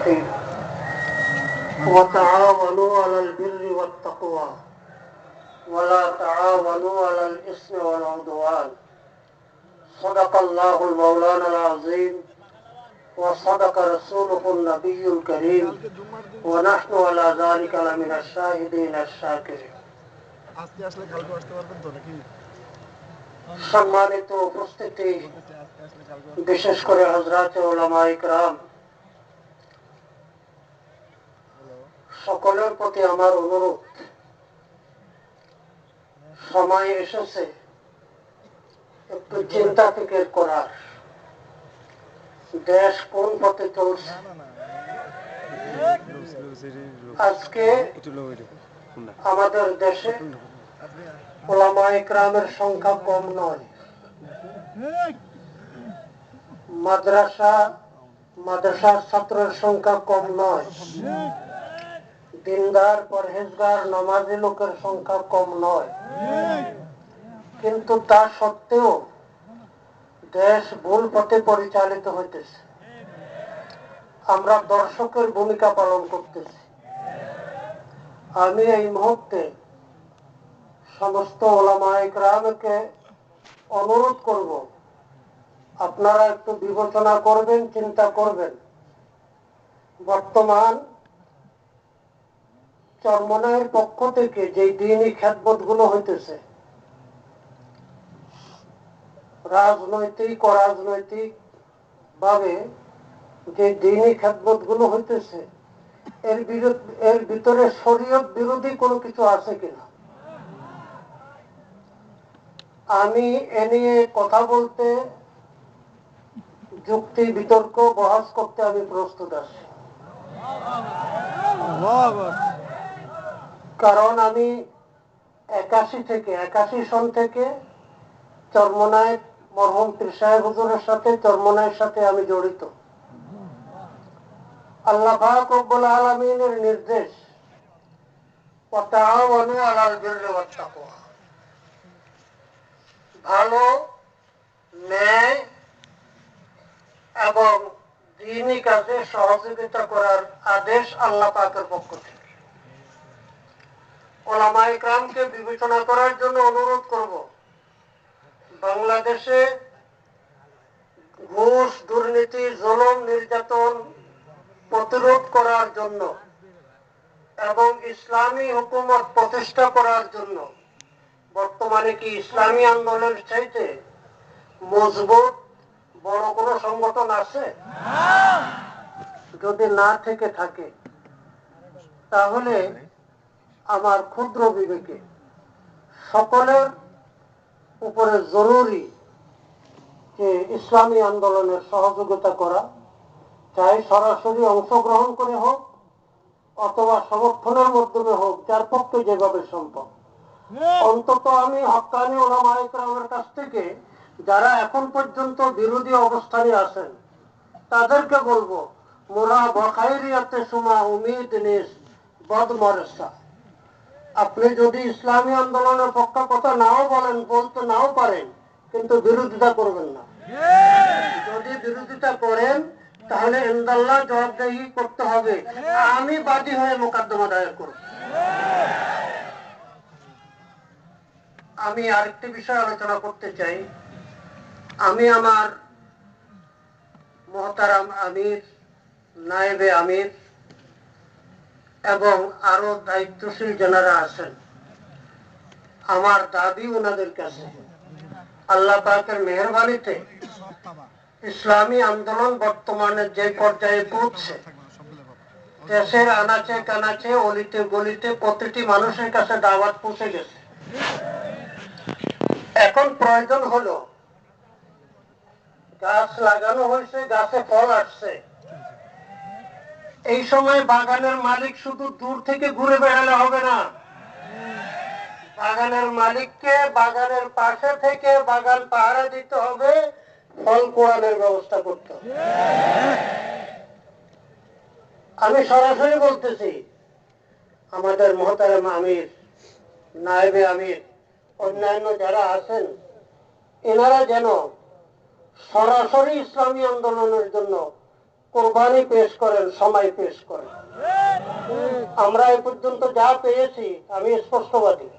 الرحيم وتعاونوا على البر والتقوى ولا تعاونوا على الإثم والعدوان صدق الله المولانا العظيم وصدق رسوله النبي الكريم ونحن على ذلك لمن الشاهدين الشاكرين আজকে আসলে কালকে আসতে পারবেন তো নাকি সম্মানিত উপস্থিতি আজকে আসলে কালকে বিশেষ করে হজরত ওলামা ইকরাম সকলের প্রতি আমার অনুরোধ সময় এসেছে একটু চিন্তা ফিকির করার দেশ কোন পথে চলছে আজকে আমাদের দেশে আপনি ওলামা সংখ্যা কম নয় মাদ্রাসা মাদ্রাসার ছাত্রের সংখ্যা কম নয় দিনদার, পরহেজগার, নামাজি লোকের সংখ্যা কম নয়। কিন্তু তা সত্ত্বেও দেশ ভুল পথে পরিচালিত হইতেছে। আমরা দর্শকের ভূমিকা পালন করতেছি। আমি এই মুহূর্তে সমস্ত ওলামায়িক রামকে অনুরোধ করব, আপনারা একটু বিবেচনা করবেন, চিন্তা করবেন। বর্তমান চরমনায়ের পক্ষ থেকে যে দিনই খ্যাতবোধগুলো হইতেছে, রাজনৈতিক, অরাজনৈতিক ভাবে যে দিনই খ্যাতবোধগুলো হইতেছে, এর বিরুদ্ধ, এর ভিতরে শরীয়ত বিরোধী কোনো কিছু আছে কিনা? আমি এ নিয়ে কথা বলতে, যুক্তি, বিতর্ক বহাস করতে আমি প্রস্তুত আছি। কারণ আমি একাশি থেকে, একাশি সন থেকে চর্মনায়, মরহম পীর হুজুরের সাথে চর্মনায়ের সাথে আমি জড়িত। আল্লাহ পাক রব্বুল আলামিনের নির্দেশ ভালো, ন্যায় এবং দিনই কাজে সহযোগিতা করার আদেশ আল্লাহ পাকের পক্ষ থেকে। বিবেচনা করার জন্য অনুরোধ করব। বাংলাদেশে ঘুষ, দুর্নীতি, জলম, নির্যাতন প্রতিরোধ করার জন্য এবং ইসলামী হুকুমত প্রতিষ্ঠা করার জন্য বর্তমানে কি ইসলামী আন্দোলনের চাইতে মজবুত বড় কোনো সংগঠন আছে? যদি না থেকে থাকে, তাহলে আমার ক্ষুদ্র বিবেকে। সকলের উপরে জরুরি যে ইসলামী আন্দোলনের সহযোগিতা করা, চাই সরাসরি অংশগ্রহণ করে হোক অথবা সমর্থনের মাধ্যমে হোক, যার পক্ষে যেভাবে সম্ভব। অন্তত আমি হকানি ওলামাইকরামের কাছ থেকে যারা এখন পর্যন্ত বিরোধী অবস্থানে আছেন, তাদেরকে বলব মোরা বখাইরিয়াতে সুমা উমিদ নিস বদমরেসা আপনি যদি ইসলামী আন্দোলনের পক্ষ কথা নাও বলেন, বলতে নাও পারেন, কিন্তু বিরোধিতা করবেন না। যদি বিরোধিতা করেন, তাহলে ইন্দাল্লাহ জবাবদাহি করতে হবে। আমি বাদী হয়ে মোকদ্দমা দায়ের করব। আমি আরেকটি বিষয় আলোচনা করতে চাই। আমি আমার মহতারাম আমির, নায়েবে আমির এবং আরও দায়িত্বশীল যারা আছেন। আমার দাবি ওনাদের কাছে, আল্লাহ পাকের মেহরবানিতে ইসলামী আন্দোলন বর্তমানে যে পর্যায়ে পৌঁছে, দেশের আনাচে কানাচে, অলিতে গলিতে প্রতিটি মানুষের কাছে দাওয়াত পৌঁছে গেছে। এখন প্রয়োজন হলো গাছ লাগানো হয়েছে, গাছে ফল আসছে। এই সময় বাগানের মালিক শুধু দূর থেকে ঘুরে বেড়ালে হবে না। বাগানের মালিককে বাগানের পাশে থেকে বাগান পাহারা দিতে হবে, ফল কোরআনের ব্যবস্থা করতে আমি সরাসরি বলতেছি, আমাদের মহতারাম আমির, নায়েবে আমির, অন্যান্য যারা আছেন, এনারা যেন সরাসরি ইসলামী আন্দোলনের জন্য কোরবানি পেশ করেন, সময় পেশ করেন। আমরা এ পর্যন্ত যা পেয়েছি, আমি স্পষ্টবাদী।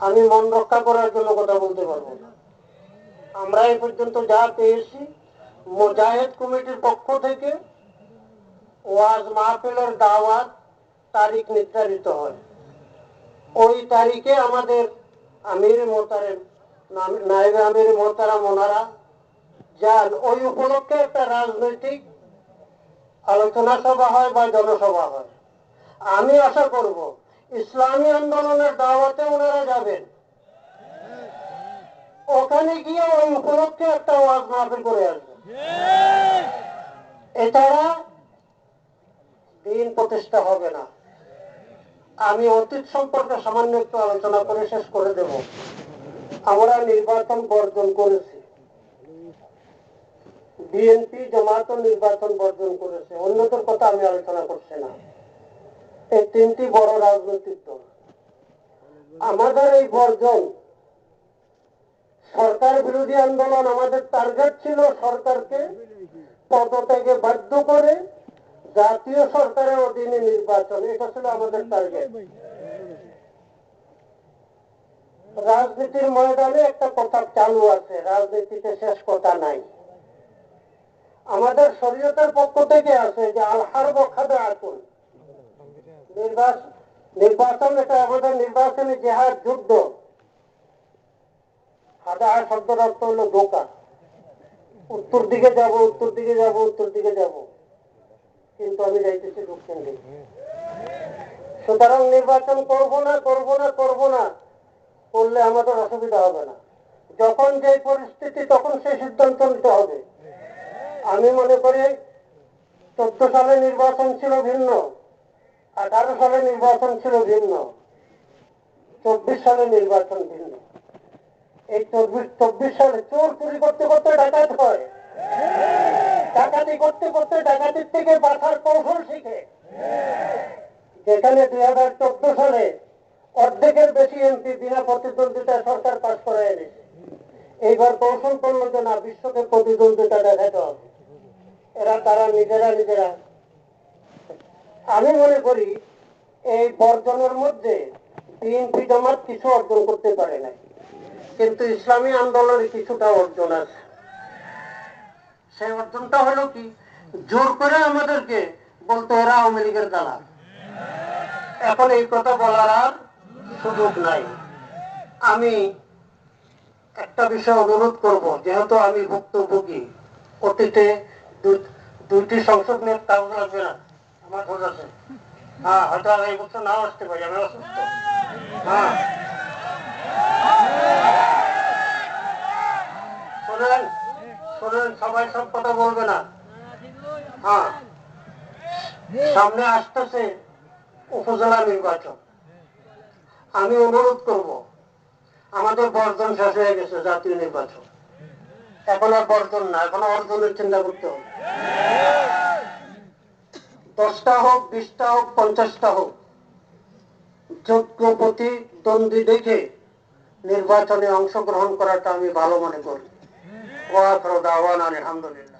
আমি মন রক্ষা করার জন্য কথা বলতে পারব আমরা এ পর্যন্ত যা পেয়েছি, মোজাহেদ কমিটির পক্ষ থেকে ওয়াজ মাহফিলের দাওয়াত তারিখ নির্ধারিত হয়। ওই তারিখে আমাদের আমির মোতারেম নাইবে আমির মোতারাম ওনারা যান ওই উপলক্ষে একটা রাজনৈতিক আলোচনা সভা হয় বা জনসভা হয়। আমি আশা করব, ইসলামী আন্দোলনের দাওয়াতে ওনারা যাবেন। ওখানে গিয়ে ওই উপলক্ষে একটা ওয়াজ মাহফিল করে আসবে এছাড়া দিন প্রতিষ্ঠা হবে না। আমি অতীত সম্পর্কে সামান্য একটু আলোচনা করে শেষ করে দেব। আমরা নির্বাচন বর্জন করেছি। বিএনপি জামাত নির্বাচন বর্জন করেছে। অন্যদের কথা আমি আলোচনা করছি না। এই তিনটি বড় রাজনৈতিক দল। আমাদের এই বর্জন, সরকার বিরোধী আন্দোলন আমাদের টার্গেট ছিল সরকারকে পদত্যাগে বাধ্য করে জাতীয় সরকারের অধীনে নির্বাচন। এটা ছিল আমাদের টার্গেট রাজনীতির ময়দানে একটা কথা চালু আছে। রাজনীতিতে শেষ কথা নাই। আমাদের শরীয়তের পক্ষ থেকে আছে যে আলহার বখাদে আসুন নির্বাচন এটা আমাদের নির্বাচনী জেহাদ যুদ্ধ। হাদা শব্দের অর্থ হলো ধোকা উত্তর দিকে যাব, উত্তর দিকে যাব, উত্তর দিকে যাব। কিন্তু আমি যাইতেছি দক্ষিণ দিকে। সুতরাং নির্বাচন করব না করব না করব না, করলে আমাদের অসুবিধা হবে না। যখন যে পরিস্থিতি, তখন সেই সিদ্ধান্ত নিতে হবে। আমি মনে করি চোদ্দ সালে নির্বাচন ছিল ভিন্ন আঠারো সালে নির্বাচন ছিল ভিন্ন। চব্বিশ সালে নির্বাচন ভিন্ন। এই চব্বিশ চব্বিশ সালে চোর চুরি করতে করতে ডাকাত হয়। ডাকাতি করতে করতে ডাকাতির থেকে বাঁচার কৌশল শিখে। যেখানে দুই হাজার চোদ্দ সালে অর্ধেকের বেশি এমপি বিনা প্রতিদ্বন্দ্বিতা সরকার পাশ করে এনেছে। এইবার কৌশল করল যে না, বিশ্বকে প্রতিদ্বন্দ্বিতা দেখাতে হবে। এরা, তারা নিজেরা নিজেরা। আমি মনে করি, এই বর্জনের মধ্যে বিএনপি জামাত কিছু অর্জন করতে পারে নাই। কিন্তু ইসলামী আন্দোলনের কিছুটা অর্জন আছে। সেই অর্জনটা হলো কি? জোর করে আমাদেরকে বলতে এরা আওয়ামী লীগের দালাল। এখন এই কথা বলার আর সুযোগ নাই। আমি একটা বিষয় অনুরোধ করব, যেহেতু আমি ভুক্তভোগী অতীতে দুইটি সংসদ নিয়ে কাগজ লাগবে না। আমার খোঁজ আছে। হ্যাঁ হয়তো আর এই বছর নাও আসতে পারি, আমি অসুস্থ। হ্যাঁ। শোনেন শোনেন, সবাই সব কথা বলবে না। হ্যাঁ। সামনে আসতেছে উপজেলা নির্বাচন। আমি অনুরোধ করব, আমাদের বর্জন শেষ হয়ে গেছে জাতীয় নির্বাচন। এখন আর বর্জন না, এখন অর্জনের চিন্তা করতে হবে। দশটা হোক, বিশটা হোক, পঞ্চাশটা হোক যোগ্য প্রতিদ্বন্দ্বী দেখে নির্বাচনে অংশগ্রহণ করাটা আমি ভালো মনে করি। আলহামদুলিল্লাহ।